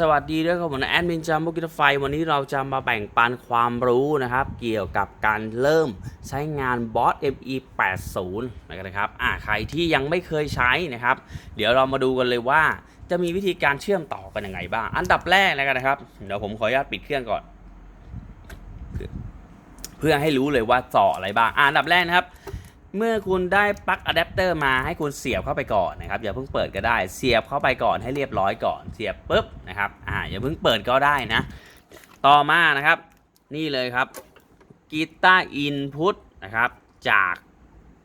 สวัสดีด้วยครับผมนะแอดมินจามบุกิตไฟ วันนี้เราจะมาแบ่งปันความรู้นะครับ เกี่ยวกับการเริ่มใช้งานบอส ME 80นะครับอ่าใครที่ยังไม่เคยใช้นะครับ เดี๋ยวเรามาดูกันเลยว่า จะมีวิธีการเชื่อมต่อกันยังไงบ้าง อันดับแรกแล้วกันนะครับ เดี๋ยวผมขออนุญาตปิดเครื่องก่อน เพื่อให้รู้เลยว่าต่ออะไรบ้างอ่าอันดับแรกนะครับ เมื่อคุณได้ปลั๊กอะแดปเตอร์มาให้คุณเสียบเข้าไปก่อนนะครับอย่าเพิ่งเปิดก็ได้เสียบเข้าไปก่อนให้เรียบร้อยก่อนเสียบปุ๊บนะครับอ่าอย่าเพิ่งเปิดก็ได้นะ ต่อมานะครับ นี่เลยครับกีตาร์อินพุตนะครับจาก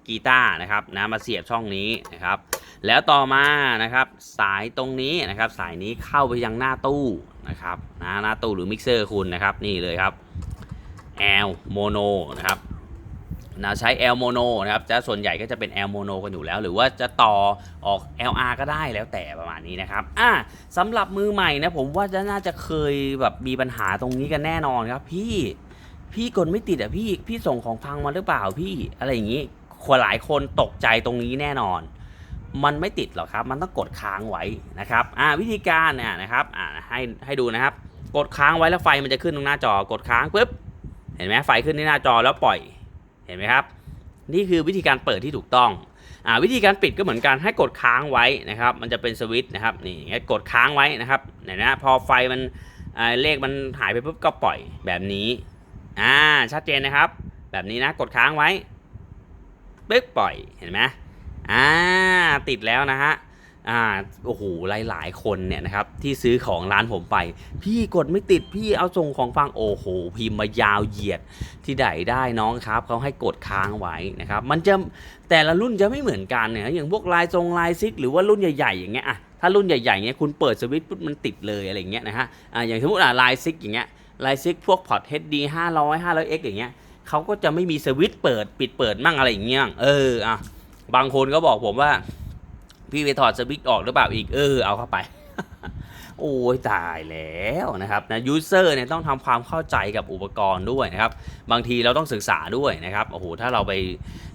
กีตาร์นะครับนะมาเสียบช่องนี้นะครับ แล้วต่อมานะครับสายตรงนี้นะครับ สายนี้เข้าไปยังหน้าตู้นะครับนะหน้าตู้หรือมิกเซอร์คุณนะครับ นี่เลยครับ L mono นะครับ นะใช้ L mono นะครับจะส่วนใหญ่ก็จะเป็น L mono กันอยู่แล้ว หรือว่าจะต่อออก LR ก็ได้แล้วแต่ประมาณนี้นะครับอะสำหรับมือใหม่นะผมว่าจะน่าจะเคยแบบมีปัญหาตรงนี้กันแน่นอนครับ พี่พี่กดไม่ติดอะพี่พี่ส่งของพังมาหรือเปล่าพี่อะไรอย่างนี้คนหลายคนตกใจตรงนี้แน่นอน มันไม่ติดหรอกครับ มันต้องกดค้างไว้นะครับอ่าวิธีการเนี่ยนะครับอ่าให้ให้ดูนะครับ กดค้างไว้แล้วไฟมันจะขึ้นตรงหน้าจอกดค้างปุ๊บเห็นไหมไฟขึ้นที่หน้าจอแล้วปล่อย เห็นไหมครับ นี่คือวิธีการเปิดที่ถูกต้องอ่าวิธีการปิดก็เหมือนกันให้กดค้างไว้นะครับ มันจะเป็นสวิตช์นะครับนี่กดค้างไว้นะครับเห็นนะพอไฟมันเลขมันหายไปปุ๊บก็ปล่อยแบบนี้อ่าชัดเจนนะครับ แบบนี้นะกดค้างไว้ปึ๊บปล่อยเห็นไหมอ่าติดแล้วนะฮะ อ่าโอ้โหหลาย ๆ คนเนี่ยนะครับที่ซื้อของร้านผมไป พี่กดไม่ติดพี่เอาส่งของฟังโอ้โหพิมพ์มายาวเหยียดที่ไหนได้น้องครับเขาให้กดค้างไว้นะครับมันจะแต่ละรุ่นจะไม่เหมือนกันเนี่ยอย่างพวกลายทรงลายซิก หรือว่ารุ่นใหญ่ๆอย่างเงี้ยอะถ้ารุ่นใหญ่ๆเงี้ยคุณเปิดสวิตช์ปุ๊บมันติดเลยอะไรเงี้ยนะฮะอ่าอย่างสมมติอะลายซิกอย่างเงี้ยลายซิกพวกพอร์ต HD 500 500X อย่างเงี้ยเขาก็จะไม่มีสวิตช์เปิดปิดเปิดมั่งอะไรอย่างเงี้ยเอออะบางคนก็บอกผมว่า พี่ไปถอดสวิตช์ออกหรือเปล่าอีกเออเอาเข้าไป โอ้ยตายแล้วนะครับนะยูเซอร์เนี่ยต้องทำความเข้าใจกับอุปกรณ์ด้วยนะครับ บางทีเราต้องศึกษาด้วยนะครับโอ้โหถ้าเราไป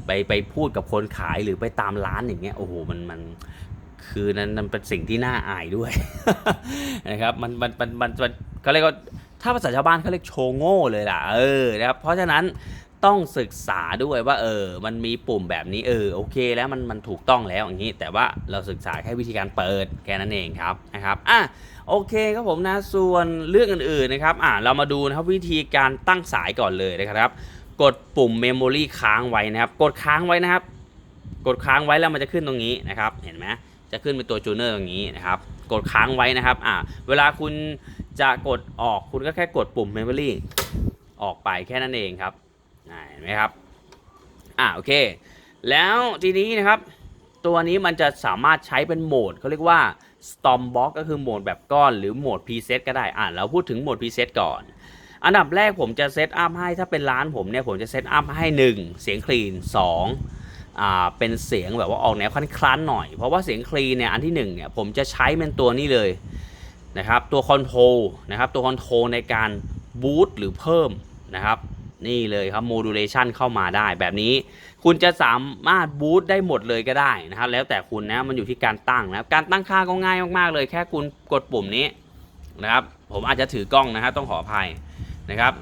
ไปไปพูดกับคนขายหรือไปตามร้านอย่างเงี้ยโอ้โหมันมันคือนั้นมันเป็นสิ่งที่น่าอายด้วยนะครับมันมันมันมันเขาเรียกว่าถ้าภาษาชาวบ้านเขาเรียกโชโง่เลยล่ะเออนะครับเพราะฉะนั้น ต้องศึกษาด้วยว่าเออ มันมีปุ่มแบบนี้เออโอเค แล้วมันมันถูกต้องแล้วอย่างนี้ แต่ว่าเราศึกษาแค่วิธีการเปิดแค่นั้นเองครับนะครับอะโอเคครับผมนะส่วนเรื่องอื่นๆนะครับอ่าเรามาดูนะครับวิธีการตั้งสายก่อนเลยนะครับ กดปุ่ม Memory ค้างไว้นะครับ กดค้างไว้นะครับ กดค้างไว้แล้วมันจะขึ้นตรงนี้นะครับเห็นไหมจะขึ้นเป็นตัวจูเนอร์ตรงนี้นะครับ กดค้างไว้นะครับอ่าเวลาคุณจะกดออกคุณก็แค่กดปุ่ม Memory ออกไปแค่นั้นเองครับ เห็นไหมครับ อ่าโอเค แล้วทีนี้นะครับ ตัวนี้มันจะสามารถใช้เป็นโหมดเขาเรียกว่า Storm Box ก็คือโหมดแบบก้อนหรือโหมด Preset ก็ได้ อ่าเราพูดถึงโหมด Preset ก่อน อันดับแรกผมจะเซตอัพให้ถ้าเป็นร้านผมเนี่ยผมจะเซตอัพให้ 1 เสียงคลีน2อ่าเป็นเสียงแบบว่าออกแนวคลันๆหน่อย เพราะว่าเสียงคลีนเนี่ยอันที่1เนี่ยผมจะใช้เป็นตัวนี้เลยนะครับตัวคอนโทรลนะครับตัวคอนโทรลในการบูตหรือเพิ่มนะครับ นี่เลยครับโมดูเลชันเข้ามาได้แบบนี้ คุณจะสามารถบูตได้หมดเลยก็ได้นะครับแล้วแต่คุณนะมันอยู่ที่การตั้งนะครับการตั้งค่าก็ง่ายมากๆเลย แค่คุณกดปุ่มนี้นะครับ ผมอาจจะถือกล้องนะครับต้องขออภัยนะครับ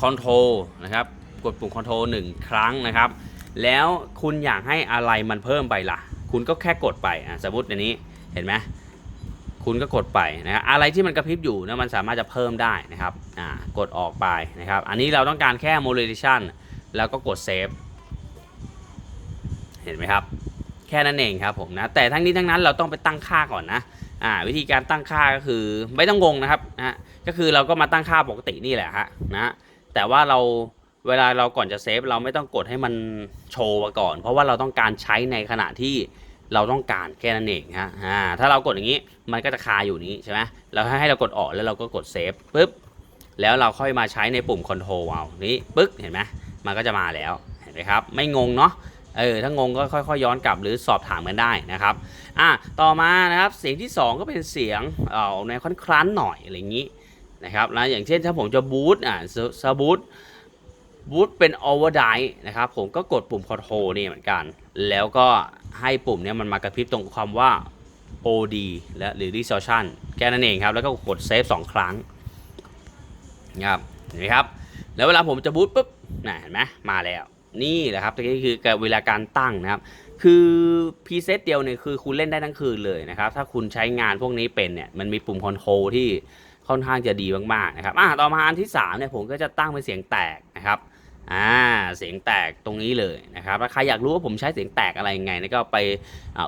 คอนโทรนะครับกดปุ่มคอนโทรหนึ่งครั้งนะครับ แล้วคุณอยากให้อะไรมันเพิ่มไปล่ะ คุณก็แค่กดไปอะสมมติอันนี้เห็นไหม คุณก็กดไปนะครับอะไรที่มันกระพริบอยู่นะมันสามารถจะเพิ่มได้นะครับอ่ากดออกไปนะครับ อันนี้เราต้องการแค่ modulation แล้วก็กด save เห็นไหมครับ แค่นั้นเองครับผมนะแต่ทั้งนี้ทั้งนั้นเราต้องไปตั้งค่าก่อนนะอ่าวิธีการตั้งค่าก็คือไม่ต้องงงนะครับนะก็คือเราก็มาตั้งค่าปกตินี่แหละฮะนะแต่ว่าเราเวลาเราก่อนจะเซฟเราไม่ต้องกดให้มันโชว์มาก่อน เพราะว่าเราต้องการใช้ในขณะที่ เราต้องการแค่นั้นเองฮะอ่าถ้าเรากดอย่างนี้มันก็จะคาอยู่นี้ใช่ไหมเราให้ให้เรากดออกแล้วเราก็กดเซฟปุ๊บแล้วเราค่อยมาใช้ในปุ่มคอนโทรลเอานี้ปึ๊กเห็นไหมมันก็จะมาแล้วเห็นไหมครับ ไม่งงเนาะเออถ้างงก็ค่อยๆย้อนกลับหรือสอบถามกันได้นะครับอะต่อมานะครับเสียงที่ 2 ก็เป็นเสียงเอ่อในค่อนครั้นหน่อยอะไรอย่างนี้นะครับแล้วอย่างเช่นถ้าผมจะบูตอะสบูตบูตเป็นโอเวอร์ไดนะครับผมก็กดปุ่มคอนโทรนี่เหมือนกัน แล้วก็ ให้ปุ่มเนี้ยมันมากระพริบตรงความว่า OD และหรือ distortion แค่นั้นเองครับ แล้วก็กด save 2ครั้งนะครับเห็นไหมครับ แล้วเวลาผมจะบูตปุ๊บนะเห็นไหมมาแล้ว นี่แหละครับตรงนี้คือเวลาการตั้งนะครับ คือพีเซตเดียวเนี่ยคือคุณเล่นได้ทั้งคืนเลยนะครับ ถ้าคุณใช้งานพวกนี้เป็นเนี่ยมันมีปุ่มคอนโทรลที่ค่อนข้างจะดีมากๆนะครับอะต่อมาอันที่3เนี่ยผมก็จะตั้งเป็นเสียงแตกนะครับ อ่าเสียงแตกตรงนี้เลยนะครับถ้าใครอยากรู้ว่าผมใช้เสียงแตกอะไรยังไงนะก็ไป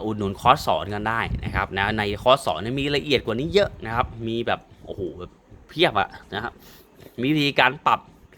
อุดหนุนคอร์สสอนกันได้นะครับนะในคอร์สสอนมีละเอียดกว่านี้เยอะนะครับ มีแบบโอ้โหแบบเพียบอะนะครับมีวิธีการปรับ